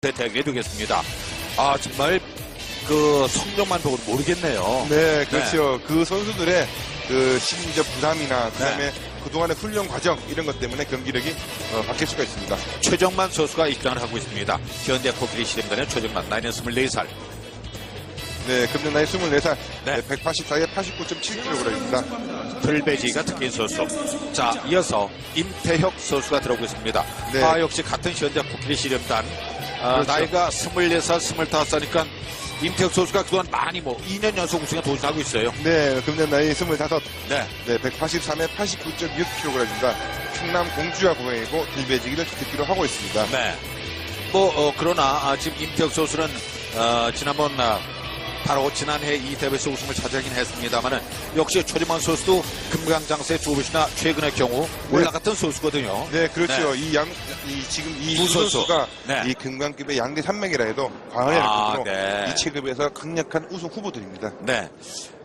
대결이 되겠습니다. 아 정말 그 성적만 보고 모르겠네요. 네, 그렇죠. 그 선수들의 그 심리적 부담이나 그다음에 그동안의 훈련 과정 이런 것 때문에 경기력이 어, 바뀔 수가 있습니다. 최정만 선수가 입장을 하고 있습니다. 현대 코끼리 시름단의 최정만 나이는 24살. 네, 금년 나이 24살, 네. 네. 184에 89.7kg입니다. 틀배지가 특기인 선수. 자, 이어서 임태혁 선수가 들어오고 있습니다. 네. 아, 역시 같은 현대 코끼리 시름단. 아, 그렇죠. 나이가 24살, 25살이니까 임태혁 선수가 그동안 많이 뭐 2년 연속 우승에 도전하고 있어요. 네, 금년 나이 25, 네. 네, 183에 89.6kg입니다. 충남 공주와 고향이고 들배지기를 듣기로 하고 있습니다. 네. 뭐, 어, 그러나, 아, 지금 임태혁 선수는, 어, 지난번, 아, 바로 지난해 이 대회에서 우승을 차지하긴 했습니다만은 역시 최지만 선수도 금강장세 두 번이나 최근의 경우 네. 올라갔던 선수거든요. 네, 그렇죠. 이 양, 이 지금 이두두 선수. 선수가 네. 이 금강급의 양대 산맥이라 해도 과언이 아, 아닐 정도로 네. 이 체급에서 강력한 우승 후보들입니다. 네.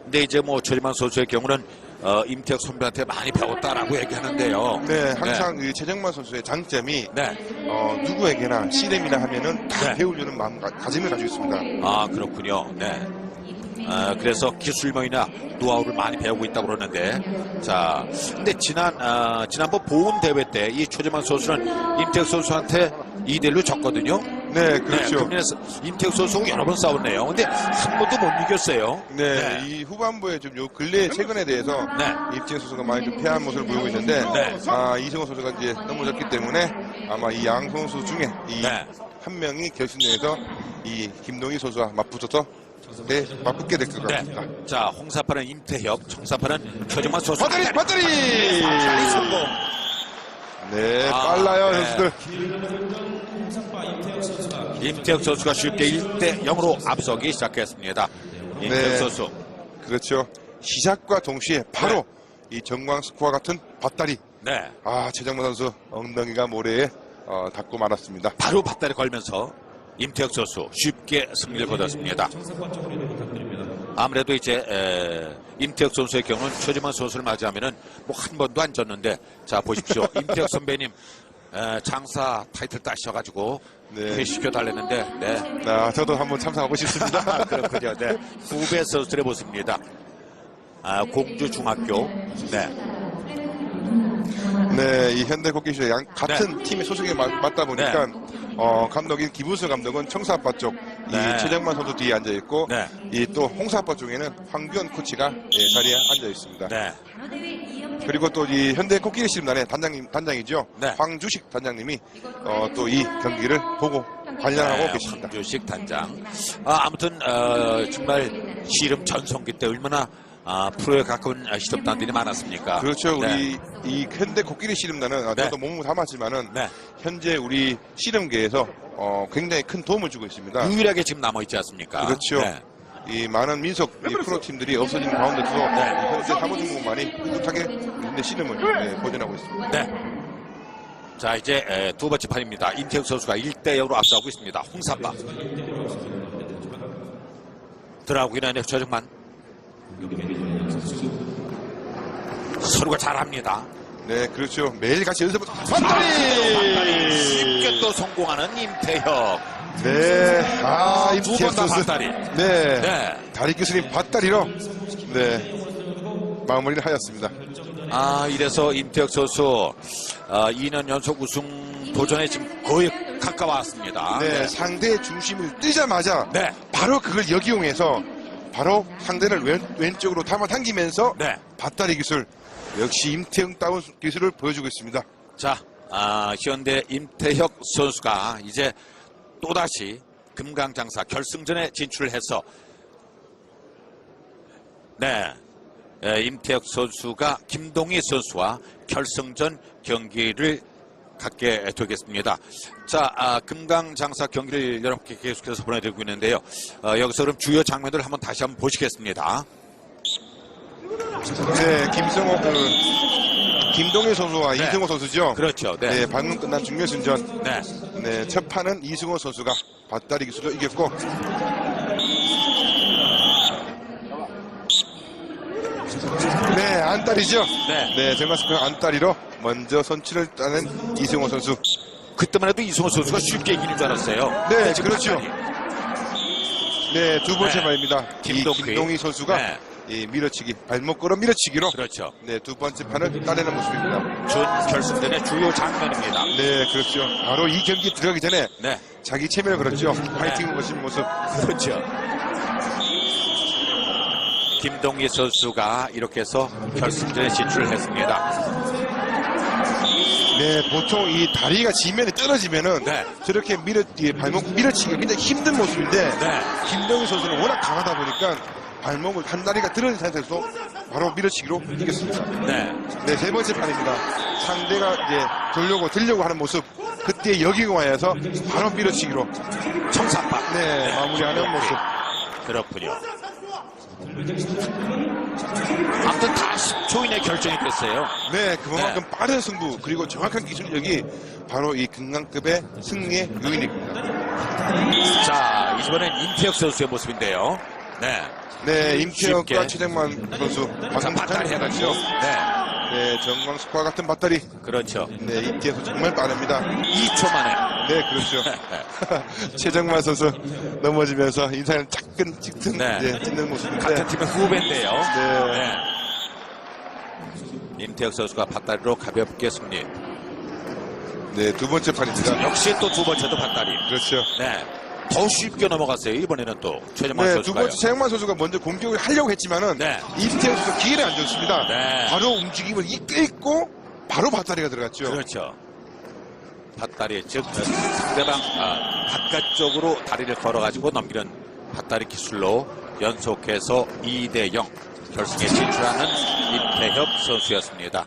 근데 이제 뭐 최지만 선수의 경우는 어, 임태혁 선배한테 많이 배웠다라고 얘기하는데요. 네, 항상 이 최정만 선수의 장점이 네. 어, 누구에게나 씨름이나 하면은 다 네. 배우려는 마음 가짐을 가지고 있습니다. 아, 그렇군요. 네. 아, 그래서 기술명이나 노하우를 많이 배우고 있다고 그러는데, 자, 근데 지난, 아, 지난번 보훈 대회 때 이 최재만 선수는 임태혁 선수한테 2대1로 졌거든요. 네, 네, 그렇죠. 금년에서 임태혁 선수하고 여러 번 싸웠네요. 근데 한 번도 못 이겼어요. 네, 이 후반부에 좀 요 근래 최근에 대해서 네. 입진 선수가 많이 좀 패한 모습을 보이고 있는데 네. 아, 이승호 선수가 이제 넘어졌기 때문에 아마 이 양 선수 중에 이 네. 한 명이 결승전에서 이 김동희 선수와 맞붙어서 네, 맞붙게 될것 네. 같습니다. 자, 홍사파는 임태혁, 청사파는 최재만 선수. 바다리, 바다리! 성공. 네, 아, 빨라요, 네. 선수들. 임태혁 선수가 쉽게 1대 0으로 앞서기 시작했습니다. 임태혁 네. 선수. 그렇죠. 시작과 동시에 바로 이 정광 스코어 같은 밭다리. 네. 아, 최정만 선수 엉덩이가 모래에 어, 닿고 말았습니다. 바로 밧다리 걸면서 임태혁 선수 쉽게 승리를 거뒀습니다. 아무래도 이제 에, 임태혁 선수의 경우는 최지만 선수를 맞이하면은 뭐 한 번도 안 졌는데 자 보십시오 임태혁 선배님 에, 장사 타이틀 따셔가지고 네. 회시켜 달랬는데 네 아, 저도 한번 참석하고 싶습니다. 아, 그렇군요 네 후배 선수들의 모습입니다. 아, 공주 중학교 네 네, 이 현대 코끼리쇼 양 같은 팀의 소속에 맞, 다 보니까 어, 감독인 김우수 감독은 청사아빠 쪽, 네. 이 최정만 선수 뒤에 앉아 있고, 네. 이또 홍사아빠 쪽에는 황규현 코치가 예, 자리에 앉아 있습니다. 네. 그리고 또 이 현대 코끼리 씨름단의 단장님 단장이죠, 네. 황주식 단장님이 어, 또 이 경기를 보고 관람하고 네, 계십니다. 황주식 단장. 아, 아무튼 어, 정말 씨름 전성기 때 얼마나 아, 프로에 가까운 아, 씨름단들이 많았습니까? 그렇죠. 네. 우리 이 현대 코끼리 씨름단은 아, 네. 저도 몸을 담았지만은 네. 현재 우리 씨름계에서 어, 굉장히 큰 도움을 주고 있습니다. 유일하게 지금 남아 있지 않습니까? 그렇죠. 네. 이 많은 민속 이 프로팀들이 없어진 가운데서 네. 이 현재 사무중국만이 꿋꿋하게 현대 씨름을 네, 보존하고 있습니다. 네. 자, 이제 에, 두 번째 판입니다. 임태혁 선수가 1대 0으로 앞서고 있습니다. 홍사빠. 들어가고 있는 최정만. 서로가 잘합니다. 네, 그렇죠. 매일 같이 연습을 밧다리! 쉽게 또 성공하는 임태혁. 네, 아, 두 임태혁 번다 선수. 밧다리. 네, 네. 다리 교수님 밧다리로 네 마무리를 하였습니다. 아, 이래서 임태혁 선수 아, 2년 연속 우승 도전에 지금 거의 가까웠습니다. 네, 상대의 중심을 뜨자마자 네. 바로 그걸 역이용해서 바로 상대를 왼, 왼쪽으로 담아 당기면서 네. 밧다리 기술 역시 임태웅다운 기술을 보여주고 있습니다. 자, 아, 현대 임태혁 선수가 이제 또다시 금강장사 결승전에 진출을 해서 네. 에, 임태혁 선수가 김동희 선수와 결승전 경기를 갖게 되겠습니다. 자, 아, 금강장사 경기를 여러분께 계속해서 보내드리고 있는데요. 어, 여기서 그럼 주요 장면들을 한번 다시 한번 보시겠습니다. 네, 김성호, 그, 김동현 선수와 네. 이승호 선수죠. 그렇죠. 네. 네, 방금 끝난 중결승전. 네. 네, 첫 판은 이승호 선수가 밧다리 기술로 이겼고. 네, 안다리죠. 네. 네, 정말 스크 안다리로 먼저 선취를 따낸 이승호 선수. 그때만 해도 이승호 선수가 쉽게 이기는 줄 알았어요. 네, 지금 그렇죠. 네, 두 번째 네. 말입니다. 김동희. 이 김동희 선수가 네. 이 밀어치기, 발목 걸어 밀어치기로 그렇죠. 네, 두 번째 판을 따내는 모습입니다. 준 결승전의 주요 장면입니다. 네, 그렇죠. 바로 이 경기 들어가기 전에 네. 자기 체면을 걸었죠. 파이팅을 거신 모습. 그렇죠. 김동희 선수가 이렇게 해서 결승전에 진출을 했습니다. 네, 보통 이 다리가 지면에 떨어지면은 네. 저렇게 밀어, 이 발목 밀어치기가 굉장히 힘든 모습인데 네. 김동희 선수는 워낙 강하다 보니까 발목을 한 다리가 들어진 상태에서 바로 밀어치기로 이겼습니다. 네. 네, 세 번째 판입니다. 상대가 이제 돌려고 들려고 하는 모습 그때 여기고와에서 바로 밀어치기로 청사파. 네, 마무리하는 모습. 그렇군요. 아무튼 다 10초 이내 결정이 됐어요. 네, 그만큼 네. 빠른 승부 그리고 정확한 기술력이 바로 이 금강급의 승리의 요인입니다. 자, 이번엔 임태혁 선수의 모습인데요. 네. 네, 임태혁과. 최정만 선수 자, 방금 밧다리 해가지고. 네. 네, 정광석과 같은 밧다리. 그렇죠. 네, 임태혁 선수 정말 빠릅니다. 2초 만에. 네, 그렇죠. 최정만 선수 넘어지면서 인상을 짜끈 찍든 네. 네, 찍는 모습인데. 같은 팀의 후배인데요. 네. 임태혁 선수가 밧다리로 가볍게 승리. 네, 두 번째 판입니다. 역시 또 두 번째도 밧다리. 그렇죠. 네. 더 쉽게 넘어갔어요. 이번에는 또 최정만 네, 두 선수가요. 번째 최영만 선수가 먼저 공격을 하려고 했지만은 네. 임태혁 선수 기회를 안 줬습니다. 네. 바로 움직임을 이끌고 바로 밧다리가 들어갔죠. 그렇죠. 밧다리, 즉 상대방 아, 바깥쪽으로 다리를 걸어가지고 넘기는 밧다리 기술로 연속해서 2대 0 결승에 진출하는 임태협 선수였습니다.